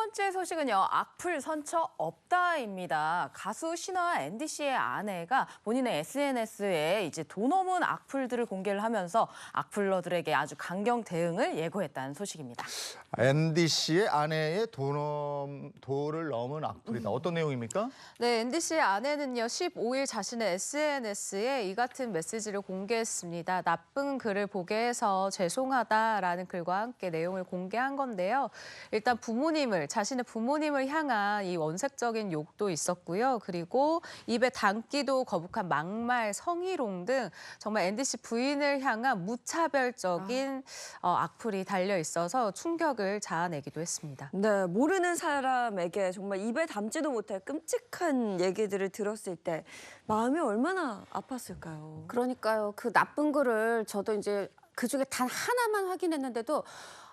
번째 소식은요. 악플 선처 없다입니다. 가수 신화 앤디 씨의 아내가 본인의 SNS에 이제 도 넘은 악플들을 공개를 하면서 악플러들에게 아주 강경 대응을 예고했다는 소식입니다. 앤디 씨의 아내의 도 넘, 도를 넘은 악플이다. 음. 어떤 내용입니까? 네, 앤디 씨의 아내는요, 15일 자신의 SNS에 이 같은 메시지를 공개했습니다. 나쁜 글을 보게 해서 죄송하다라는 글과 함께 내용을 공개한 건데요. 일단 부모님을, 자신의 부모님을 향한 이 원색적인 욕도 있었고요. 그리고 입에 담기도 거북한 막말, 성희롱 등 정말 앤디 씨 부인을 향한 무차별적인 어, 악플이 달려 있어서 충격을 자아내기도 했습니다. 네, 모르는 사람에게 정말 입에 담지도 못할 끔찍한 얘기들을 들었을 때 마음이 얼마나 아팠을까요? 그러니까요. 그 나쁜 글을 저도 이제 그 중에 단 하나만 확인했는데도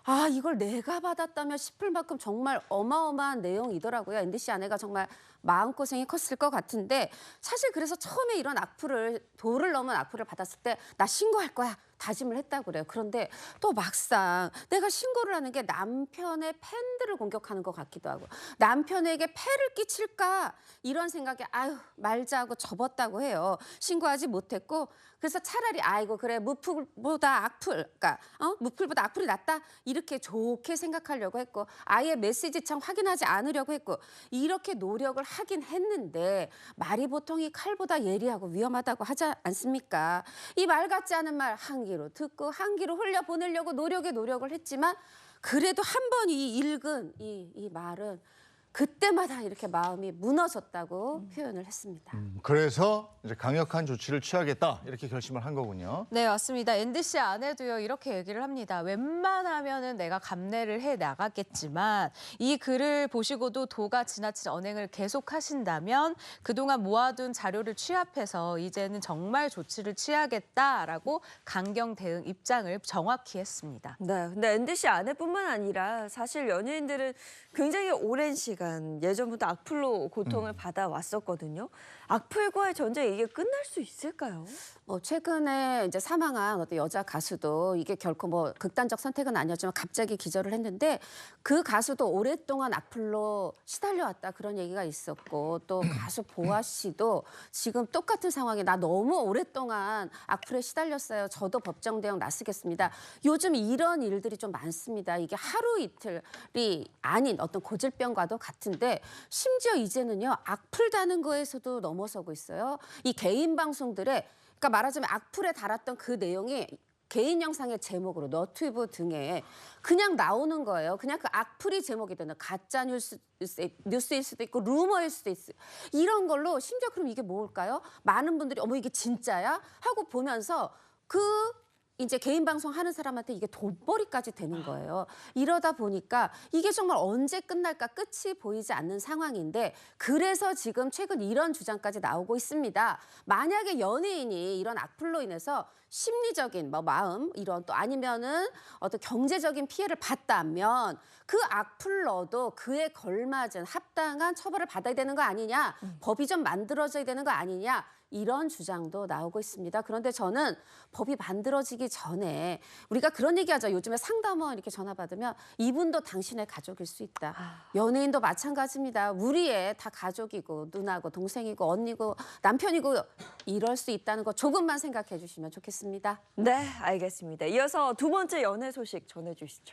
아 이걸 내가 받았다면 싶을 만큼 정말 어마어마한 내용이더라고요. 앤디 씨 아내가 정말 마음고생이 컸을 것 같은데 사실 그래서 처음에 이런 악플을 도를 넘은 악플을 받았을 때 나 신고할 거야 다짐을 했다고 그래요. 그런데 또 막상 내가 신고를 하는 게 남편의 팬들을 공격하는 것 같기도 하고 남편에게 폐를 끼칠까 이런 생각에 아유 말자 하고 접었다고 해요. 신고하지 못했고 그래서 차라리 아이고 그래 무풀보다 악플 그러니까 어 무풀보다 악플이 낫다 이렇게 좋게 생각하려고 했고 아예 메시지창 확인하지 않으려고 했고 이렇게 노력을 하긴 했는데 말이 보통이 칼보다 예리하고 위험하다고 하지 않습니까? 이 말 같지 않은 말 한기로 듣고 한기로 흘려 보내려고 노력에 노력을 했지만 그래도 한 번 이 읽은 이, 이 말은 그때마다 이렇게 마음이 무너졌다고 표현을 했습니다. 음, 그래서 이제 강력한 조치를 취하겠다 이렇게 결심을 한 거군요. 네, 맞습니다. 앤디 씨 아내도요, 이렇게 얘기를 합니다. 웬만하면은 내가 감내를 해 나가겠지만 이 글을 보시고도 도가 지나친 언행을 계속 하신다면 그동안 모아둔 자료를 취합해서 이제는 정말 조치를 취하겠다라고 강경 대응 입장을 정확히 했습니다. 네, 근데 앤디 씨 아내뿐만 아니라 사실 연예인들은 굉장히 오랜 시간 예전부터 악플로 고통을 받아왔었거든요. 악플과의 전쟁 이게 끝날 수 있을까요? 뭐 최근에 이제 사망한 어떤 여자 가수도 이게 결코 뭐 극단적 선택은 아니었지만 갑자기 기절을 했는데 그 가수도 오랫동안 악플로 시달려왔다 그런 얘기가 있었고 또 가수 보아 씨도 지금 똑같은 상황에 나 너무 오랫동안 악플에 시달렸어요. 저도 법정 대응 나서겠습니다. 요즘 이런 일들이 좀 많습니다. 이게 하루 이틀이 아닌 어떤 고질병과도 같은 데 심지어 이제는요 악플 다는 거에서도 넘어서고 있어요. 이 개인 방송들에 그러니까 말하자면 악플에 달았던 그 내용이 개인 영상의 제목으로 너튜브 등에 그냥 나오는 거예요. 그냥 그 악플이 제목이 되는 가짜 뉴스 뉴스일 수도 있고 루머일 수도 있어. 이런 걸로 심지어 그럼 이게 뭘까요? 많은 분들이 어머 이게 진짜야 하고 보면서 그 이제 개인 방송 하는 사람한테 이게 돈벌이까지 되는 거예요. 이러다 보니까 이게 정말 언제 끝날까 끝이 보이지 않는 상황인데 그래서 지금 최근 이런 주장까지 나오고 있습니다. 만약에 연예인이 이런 악플로 인해서 심리적인 뭐 마음 이런 또 아니면은 어떤 경제적인 피해를 봤다면 그 악플러도 그에 걸맞은 합당한 처벌을 받아야 되는 거 아니냐 법이 좀 만들어져야 되는 거 아니냐 이런 주장도 나오고 있습니다. 그런데 저는 법이 만들어지 기 전에 우리가 그런 얘기하죠. 요즘에 상담원 이렇게 전화 받으면 이분도 당신의 가족일 수 있다. 연예인도 마찬가지입니다. 우리의 다 가족이고 누나고 동생이고 언니고 남편이고 이럴 수 있다는 거 조금만 생각해 주시면 좋겠습니다. 네, 알겠습니다. 이어서 두 번째 연애 소식 전해 주시죠.